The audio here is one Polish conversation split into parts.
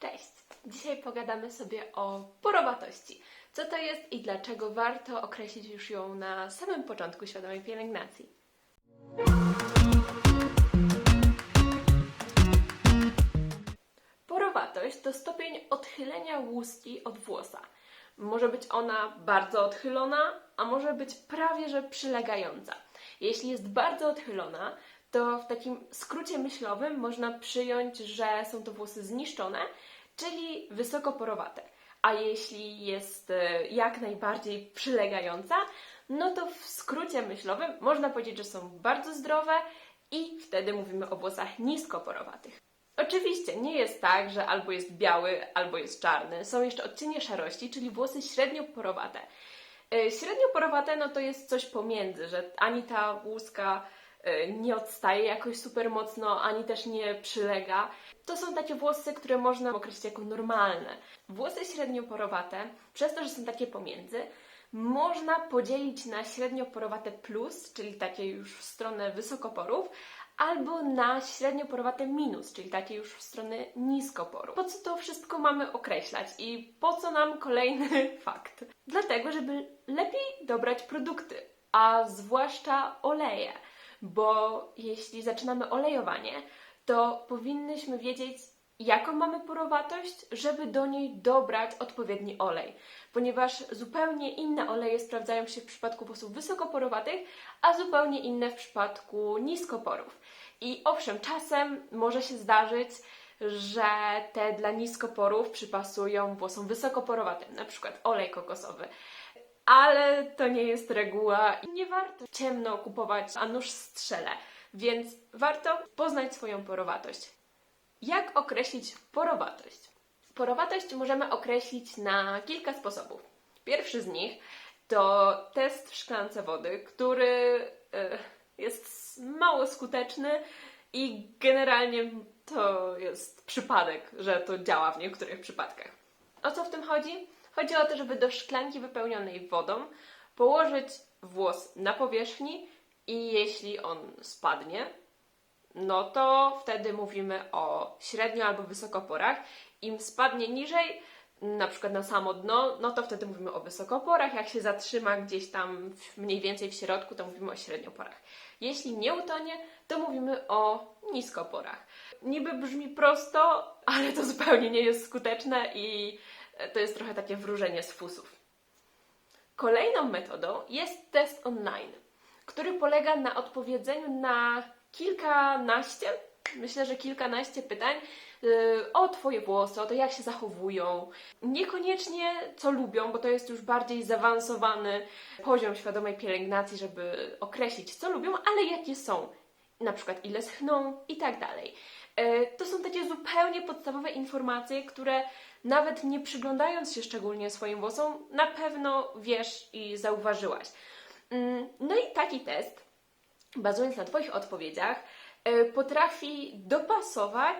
Cześć! Dzisiaj pogadamy sobie o porowatości. Co to jest i dlaczego warto określić już ją na samym początku świadomej pielęgnacji. Porowatość to stopień odchylenia łuski od włosa. Może być ona bardzo odchylona, a może być prawie że przylegająca. Jeśli jest bardzo odchylona, to w takim skrócie myślowym można przyjąć, że są to włosy zniszczone, czyli wysoko porowate. A jeśli jest e, jak najbardziej przylegająca, no to w skrócie myślowym można powiedzieć, że są bardzo zdrowe i wtedy mówimy o włosach nisko porowatych. Oczywiście nie jest tak, że albo jest biały, albo jest czarny. Są jeszcze odcienie szarości, czyli włosy średnio porowate. E, Średnio porowate no to jest coś pomiędzy, że ani ta łuska nie odstaje jakoś super mocno, ani też nie przylega. To są takie włosy, które można określić jako normalne. Włosy średnio porowate, przez to, że są takie pomiędzy, można podzielić na średnio porowate plus, czyli takie już w stronę wysokoporów, albo na średnio porowate minus, czyli takie już w stronę niskoporów. Po co to wszystko mamy określać i po co nam kolejny fakt? Dlatego, żeby lepiej dobrać produkty, a zwłaszcza oleje, bo jeśli zaczynamy olejowanie, to powinnyśmy wiedzieć, jaką mamy porowatość, żeby do niej dobrać odpowiedni olej, ponieważ zupełnie inne oleje sprawdzają się w przypadku włosów wysokoporowatych, a zupełnie inne w przypadku niskoporów. I owszem, czasem może się zdarzyć, że te dla niskoporów przypasują włosom wysokoporowatym, na przykład olej kokosowy. Ale to nie jest reguła i nie warto ciemno kupować, a nóż strzele, więc warto poznać swoją porowatość. Jak określić porowatość? Porowatość możemy określić na kilka sposobów. Pierwszy z nich to test w szklance wody, który e, jest mało skuteczny i generalnie to jest przypadek, że to działa w niektórych przypadkach. O co w tym chodzi? Chodzi o to, żeby do szklanki wypełnionej wodą położyć włos na powierzchni i jeśli on spadnie, no to wtedy mówimy o średnio albo wysokoporach. Im spadnie niżej, na przykład na samo dno, no to wtedy mówimy o wysokoporach. Jak się zatrzyma gdzieś tam mniej więcej w środku, to mówimy o średnioporach. Jeśli nie utonie, to mówimy o niskoporach. Niby brzmi prosto, ale to zupełnie nie jest skuteczne i to jest trochę takie wróżenie z fusów. Kolejną metodą jest test online, który polega na odpowiedzeniu na kilkanaście, myślę, że kilkanaście pytań yy, o Twoje włosy, o to, jak się zachowują. Niekoniecznie co lubią, bo to jest już bardziej zaawansowany poziom świadomej pielęgnacji, żeby określić, co lubią, ale jakie są. Na przykład ile schną i tak dalej. Yy, To są takie zupełnie podstawowe informacje, które nawet nie przyglądając się szczególnie swoim włosom, na pewno wiesz i zauważyłaś. Mm, No i taki test, bazując na Twoich odpowiedziach, y, potrafi dopasować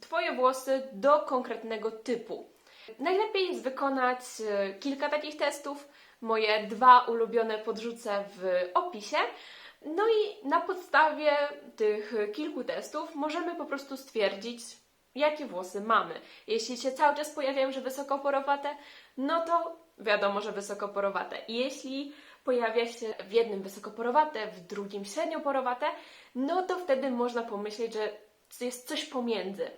Twoje włosy do konkretnego typu. Najlepiej jest wykonać y, kilka takich testów. Moje dwa ulubione podrzucę w opisie. No i na podstawie tych kilku testów możemy po prostu stwierdzić, jakie włosy mamy. Jeśli się cały czas pojawiają, że wysokoporowate, no to wiadomo, że wysokoporowate. Jeśli pojawia się w jednym wysokoporowate, w drugim średnioporowate, no to wtedy można pomyśleć, że jest coś pomiędzy.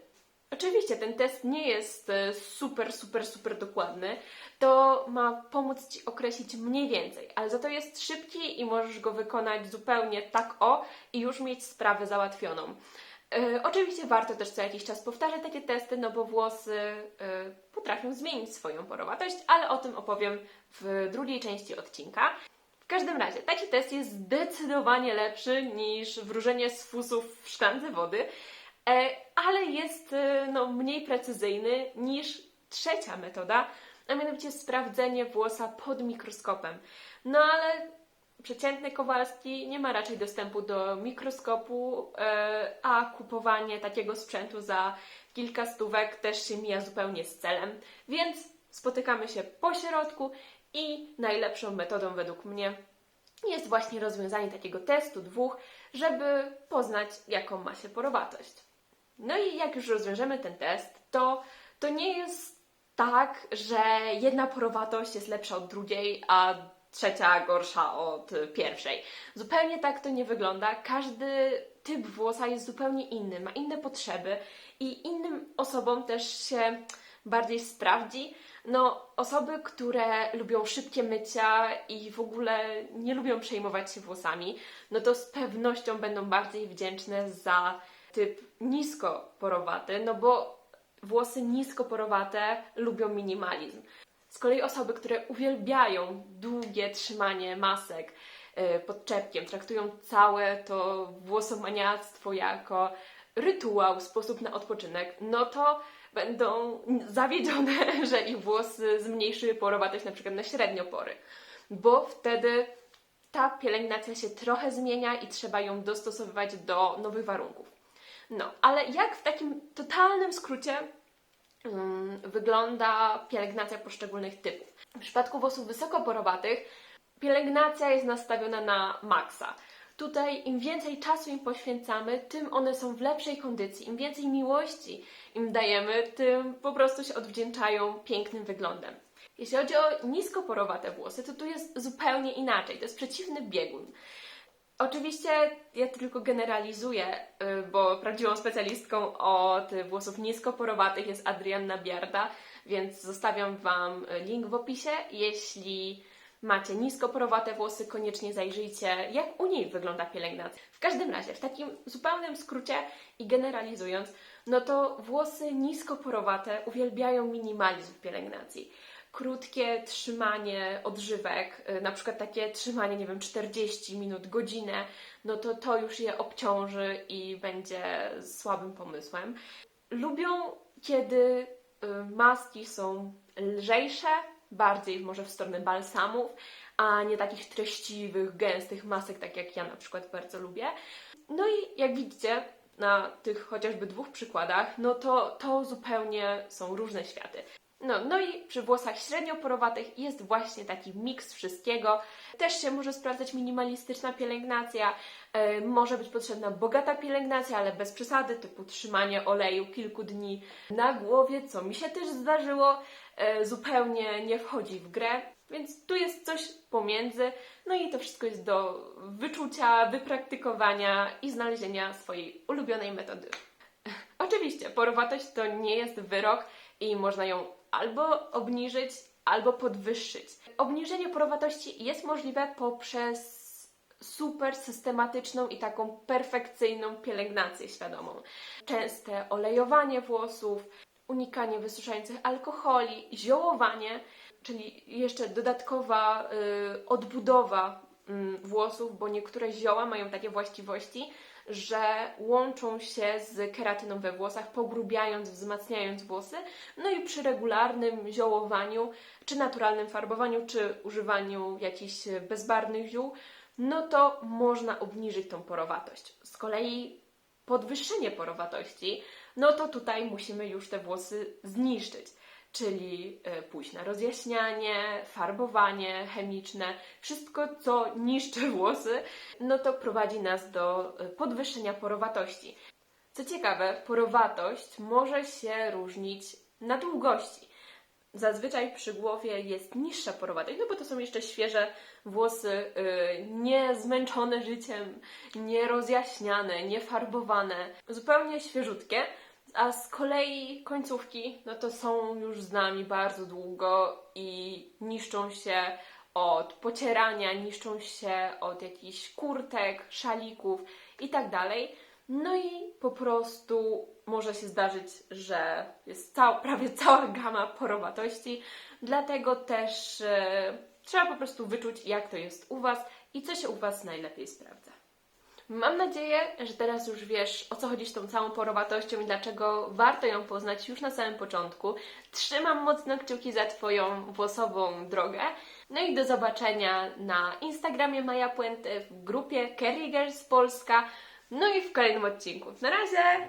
Oczywiście ten test nie jest e, super, super, super dokładny. To ma pomóc Ci określić mniej więcej, ale za to jest szybki i możesz go wykonać zupełnie tak o i już mieć sprawę załatwioną. E, oczywiście warto też co jakiś czas powtarzać takie testy, no bo włosy e, potrafią zmienić swoją porowatość, ale o tym opowiem w drugiej części odcinka. W każdym razie, taki test jest zdecydowanie lepszy niż wróżenie z fusów w szklance wody, e, ale jest no, mniej precyzyjny niż trzecia metoda, a mianowicie sprawdzenie włosa pod mikroskopem. No ale przeciętny Kowalski nie ma raczej dostępu do mikroskopu, e, a kupowanie takiego sprzętu za kilka stówek też się mija zupełnie z celem, więc spotykamy się po środku i najlepszą metodą według mnie jest właśnie rozwiązanie takiego testu dwóch, żeby poznać, jaką ma się porowatość. No i jak już rozwiążemy ten test, to To nie jest tak, że jedna porowatość jest lepsza od drugiej, a trzecia gorsza od pierwszej. Zupełnie tak to nie wygląda. Każdy typ włosa jest zupełnie inny, ma inne potrzeby i innym osobom też się bardziej sprawdzi. No, osoby, które lubią szybkie mycia i w ogóle nie lubią przejmować się włosami, no to z pewnością będą bardziej wdzięczne za typ niskoporowaty, no bo włosy niskoporowate lubią minimalizm. Z kolei osoby, które uwielbiają długie trzymanie masek y, pod czepkiem, traktują całe to włosomaniactwo jako rytuał, sposób na odpoczynek, no to będą zawiedzione, że ich włosy zmniejszyły porowatość na przykład na średniopory, bo wtedy ta pielęgnacja się trochę zmienia i trzeba ją dostosowywać do nowych warunków. No, ale jak w takim totalnym skrócie wygląda pielęgnacja poszczególnych typów? W przypadku włosów wysokoporowatych pielęgnacja jest nastawiona na maksa. Tutaj im więcej czasu im poświęcamy, tym one są w lepszej kondycji. Im więcej miłości im dajemy, tym po prostu się odwdzięczają pięknym wyglądem. Jeśli chodzi o niskoporowate włosy, to tu jest zupełnie inaczej. To jest przeciwny biegun. Oczywiście ja tylko generalizuję, y, bo prawdziwą specjalistką od włosów niskoporowatych jest Adrianna Biarda, więc zostawiam Wam link w opisie. Jeśli macie niskoporowate włosy, koniecznie zajrzyjcie, jak u niej wygląda pielęgnacja. W każdym razie, w takim zupełnym skrócie i generalizując, no to włosy niskoporowate uwielbiają minimalizm w pielęgnacji. Krótkie trzymanie odżywek, y, na przykład takie trzymanie, nie wiem, 40 minut, godzinę, no to to już je obciąży i będzie słabym pomysłem. Lubią, kiedy y, maski są lżejsze, bardziej może w stronę balsamów, a nie takich treściwych, gęstych masek, tak jak ja na przykład bardzo lubię. No i jak widzicie, na tych chociażby dwóch przykładach, no to to zupełnie są różne światy. No, no i przy włosach średnioporowatych jest właśnie taki miks wszystkiego. Też się może sprawdzać minimalistyczna pielęgnacja, yy, może być potrzebna bogata pielęgnacja, ale bez przesady, typu trzymanie oleju kilku dni na głowie, co mi się też zdarzyło, yy, zupełnie nie wchodzi w grę. Więc tu jest coś pomiędzy, no i to wszystko jest do wyczucia, wypraktykowania i znalezienia swojej ulubionej metody. Oczywiście, porowatość to nie jest wyrok i można ją albo obniżyć, albo podwyższyć. Obniżenie porowatości jest możliwe poprzez super systematyczną i taką perfekcyjną pielęgnację świadomą. Częste olejowanie włosów, unikanie wysuszających alkoholi, ziołowanie, czyli jeszcze dodatkowa y, odbudowa y, włosów, bo niektóre zioła mają takie właściwości, że łączą się z keratyną we włosach, pogrubiając, wzmacniając włosy. No i przy regularnym ziołowaniu, czy naturalnym farbowaniu, czy używaniu jakichś bezbarwnych ziół, no to można obniżyć tą porowatość. Z kolei podwyższenie porowatości, no to tutaj musimy już te włosy zniszczyć czyli e, na rozjaśnianie, farbowanie chemiczne, wszystko co niszczy włosy, no to prowadzi nas do e, podwyższenia porowatości. Co ciekawe, porowatość może się różnić na długości. Zazwyczaj przy głowie jest niższa porowatość, no bo to są jeszcze świeże włosy, yy, nie zmęczone życiem, nie rozjaśniane, nie farbowane, zupełnie świeżutkie. A z kolei końcówki, no to są już z nami bardzo długo i niszczą się od pocierania, niszczą się od jakichś kurtek, szalików i tak dalej. No i po prostu może się zdarzyć, że jest cała, prawie cała gama porowatości, dlatego też e, trzeba po prostu wyczuć, jak to jest u Was i co się u Was najlepiej sprawdza. Mam nadzieję, że teraz już wiesz, o co chodzi z tą całą porowatością i dlaczego warto ją poznać już na samym początku. Trzymam mocno kciuki za Twoją włosową drogę. No i do zobaczenia na Instagramie Maja Puenty, w grupie Carry Girls Polska, no i w kolejnym odcinku. Na razie!